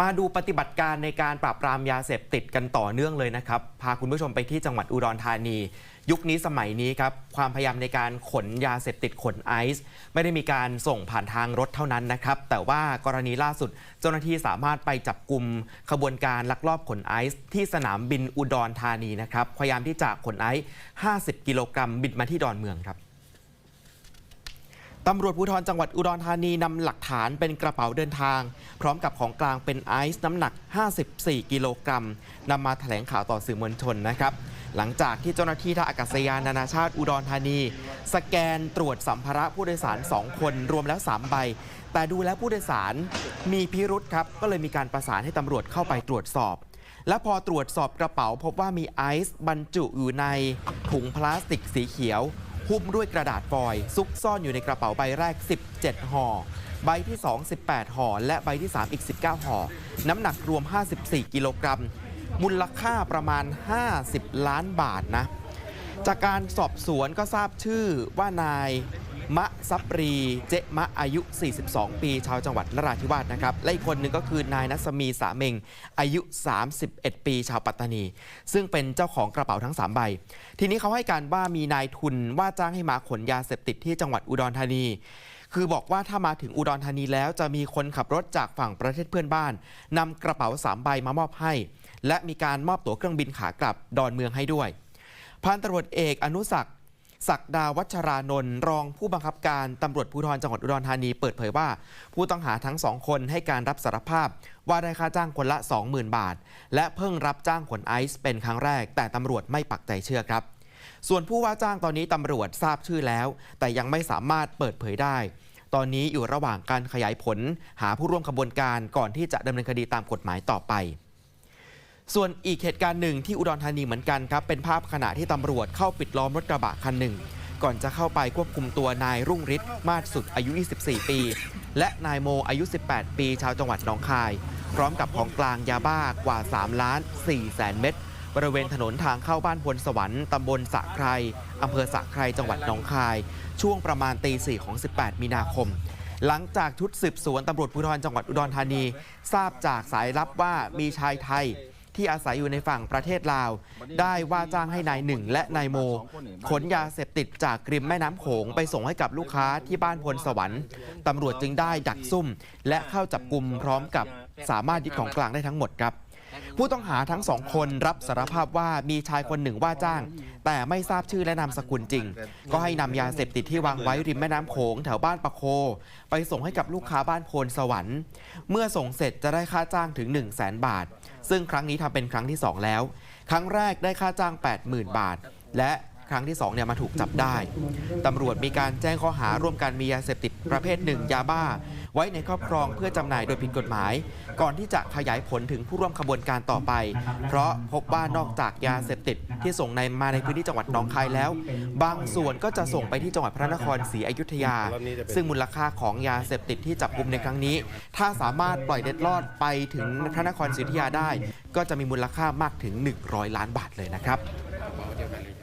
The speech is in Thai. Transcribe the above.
มาดูปฏิบัติการในการปราบปรามยาเสพติดกันต่อเนื่องเลยนะครับ พาคุณผู้ชมไปที่จังหวัดอุดรธานี ยุคนี้สมัยนี้ครับ ความพยายามในการขนยาเสพติดขนไอซ์ไม่ได้มีการส่งผ่านทางรถเท่านั้นนะครับ แต่ว่ากรณีล่าสุดเจ้าหน้าที่สามารถไปจับกลุ่มขบวนการลักลอบขนไอซ์ที่สนามบินอุดรธานีนะครับพยายามที่จะขนไอซ์50 กิโลกรัมบินมาที่ดอนเมืองครับ ตำรวจภูธรจังหวัดอุดรธานีนำหลักฐานเป็นกระเป๋าเดินทาง พร้อมกับของกลางเป็นไอซ์น้ำหนัก 54 กิโลกรัมนำมาแถลงข่าวต่อสื่อมวลชนนะครับ หลังจากที่เจ้าหน้าที่ท่าอากาศยานนานาชาติอุดรธานี สแกนตรวจสัมภาระผู้โดยสาร 2 คนรวมแล้ว 3 ใบ แต่ดูแล้วผู้โดยสารมีพิรุษครับ ก็เลยมีการประสานให้ตำรวจเข้าไปตรวจสอบและพอตรวจสอบกระเป๋าพบว่ามีไอซ์บรรจุอยู่ในถุงพลาสติกสีเขียว หุ้มด้วยกระดาษฟอยล์ซุกซ่อนอยู่ในกระเป๋าใบแรก 17 ห่อ ใบที่ 2 18 ห่อ และใบที่ 3 อีก 19 ห่อ น้ำหนักรวม 54 กิโลกรัม มูลค่าประมาณ 50 ล้านบาทนะ จากการสอบสวนก็ทราบชื่อว่านาย มะซับรี เจมะอายุ 42 ปี ชาวจังหวัดนราธิวาสนะครับ และอีกคนหนึ่งก็คือนายนัสมีสาเมง อายุ 31 ปี ชาวปัตตานี ซึ่งเป็นเจ้าของกระเป๋าทั้ง 3 ใบ ทีนี้เขาให้การว่ามีนายทุนว่าจ้างให้มาขนยาเสพติดที่จังหวัดอุดรธานี คือบอกว่าถ้ามาถึงอุดรธานีแล้วจะมีคนขับรถจากฝั่งประเทศเพื่อนบ้านนำกระเป๋าสามใบมามอบให้ และมีการมอบตั๋วเครื่องบินขากลับดอนเมืองให้ด้วยพันตำรวจเอกอนุศัก ศักดาวัชรานนท์รองผู้บังคับการตำรวจภูธรจังหวัดอุดรธานีเปิดเผยว่า ผู้ต้องหาทั้งสองคนให้การรับสารภาพ ว่าได้ค่าจ้างคนละ 20,000 บาท และเพิ่งรับจ้างขนไอซ์เป็นครั้งแรก แต่ตำรวจไม่ปักใจเชื่อครับ ส่วนผู้ว่าจ้างตอนนี้ตำรวจทราบชื่อแล้ว แต่ยังไม่สามารถเปิดเผยได้ ตอนนี้อยู่ระหว่างการขยายผล หาผู้ร่วมขบวนการก่อนที่จะดำเนินคดีตามกฎหมายต่อไป ส่วนอีกเหตุการณ์หนึ่งที่อุดรธานีเหมือนกันครับ เป็นภาพขณะที่ตำรวจเข้าปิดล้อมรถกระบะคันหนึ่ง ก่อนจะเข้าไปควบคุมตัวนายรุ่งฤทธิ์มาศสุดอายุ 24 ปี และนายโมอายุ 18 ปีชาวจังหวัดหนองคาย พร้อมกับของกลางยาบ้ากว่า 3 ล้าน4แสนเม็ดบริเวณถนนทางเข้าบ้านพลสวรรค์ตำบลสะไครอำเภอสะไครจังหวัดหนองคาย ช่วงประมาณตีสี่ของ 18 มีนาคม หลังจากชุดสืบสวนตำรวจภูธรจังหวัดอุดรธานี ทราบจากสายลับว่ามีชายไทย ที่อาศัยอยู่ในฝั่งประเทศลาว ได้ว่าจ้างให้นายหนึ่งและนายโม ขนยาเสพติดจากริมแม่น้ำโขงไปส่งให้กับลูกค้าที่บ้านพลสวรรค์ตำรวจจึงได้ดักซุ่ม และเข้าจับกลุ่มพร้อมกับสามารถยึดของกลางได้ทั้งหมดครับ ผู้ต้องหาทั้งสองคนรับสารภาพว่ามีชายคนหนึ่งว่าจ้าง แต่ไม่ทราบชื่อและนามสกุลจริง ก็ให้นำยาเสพติดที่วางไว้ริมแม่น้ำโขงแถวบ้านปะโค ไปส่งให้กับลูกค้าบ้านโพนสวรรค์ เมื่อส่งเสร็จจะได้ค่าจ้างถึง 1 0 0 0 0แบาท ซึ่งครั้งนี้ทำเป็นครั้งที่ 2 แล้ว ครั้งแรกได้ค่าจ้าง 80,000 บาท และ ครั้งที่2เนี่ยมาถูกจับได้ตำรวจมีการแจ้งข้อหาร่วมกันมียาเสพติดประเภทหนึ่งยาบ้า ไว้ในครอบครองเพื่อจำหน่ายโดยผิดกฎหมาย ก่อนที่จะขยายผลถึงผู้ร่วมขบวนการต่อไป เพราะพบว่านอกจากยาเสพติดที่ส่งในมาในพื้นที่จังหวัดหนองคายแล้ว บางส่วนก็จะส่งไปที่จังหวัดพระนครศรีอยุธยา ซึ่งมูลค่าของยาเสพติดที่จับกลุ่มในครั้งนี้ ถ้าสามารถปล่อยเล็ดลอดไปถึงพระนครศรีอยุธยาได้ ก็จะมีมูลค่ามากถึง 100 ล้านบาทเลยนะครับ